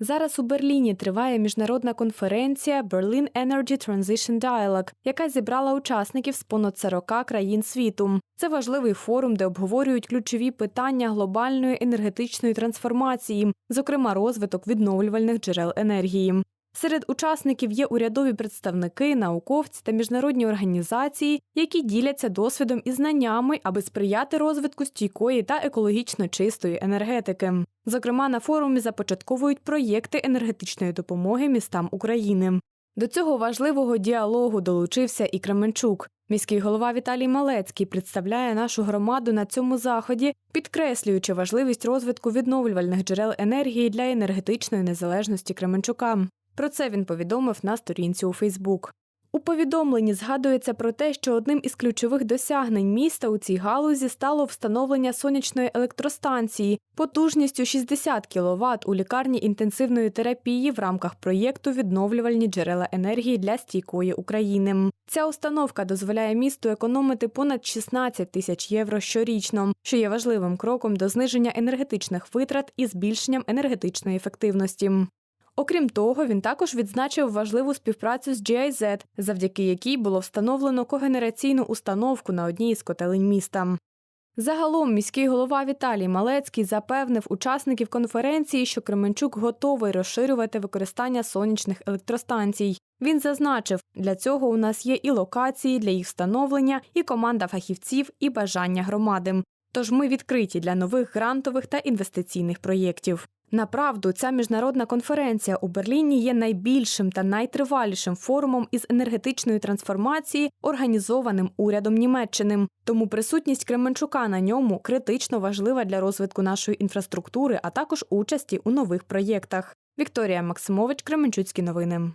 Зараз у Берліні триває міжнародна конференція Berlin Energy Transition Dialogue, яка зібрала учасників з понад 40 країн світу. Це важливий форум, де обговорюють ключові питання глобальної енергетичної трансформації, зокрема розвиток відновлювальних джерел енергії. Серед учасників є урядові представники, науковці та міжнародні організації, які діляться досвідом і знаннями, аби сприяти розвитку стійкої та екологічно чистої енергетики. Зокрема, на форумі започатковують проєкти енергетичної допомоги містам України. До цього важливого діалогу долучився і Кременчук. Міський голова Віталій Малецький представляє нашу громаду на цьому заході, підкреслюючи важливість розвитку відновлювальних джерел енергії для енергетичної незалежності Кременчука. Про це він повідомив на сторінці у Фейсбук. Повідомленні згадується про те, що одним із ключових досягнень міста у цій галузі стало встановлення сонячної електростанції потужністю 60 кВт у лікарні інтенсивної терапії в рамках проєкту Відновлювальні джерела енергії для стійкої України. Ця установка дозволяє місту економити понад 16 тисяч євро щорічно, що є важливим кроком до зниження енергетичних витрат і збільшенням енергетичної ефективності. Окрім того, він також відзначив важливу співпрацю з GIZ, завдяки якій було встановлено когенераційну установку на одній із котелень міста. Загалом міський голова Віталій Малецький запевнив учасників конференції, що Кременчук готовий розширювати використання сонячних електростанцій. Він зазначив, для цього у нас є і локації для їх встановлення, і команда фахівців, і бажання громади. Тож ми відкриті для нових грантових та інвестиційних проєктів. Направду, ця міжнародна конференція у Берліні є найбільшим та найтривалішим форумом із енергетичної трансформації, організованим урядом Німеччини. Тому присутність Кременчука на ньому критично важлива для розвитку нашої інфраструктури, а також участі у нових проєктах. Вікторія Максимович, Кременчуцькі новини.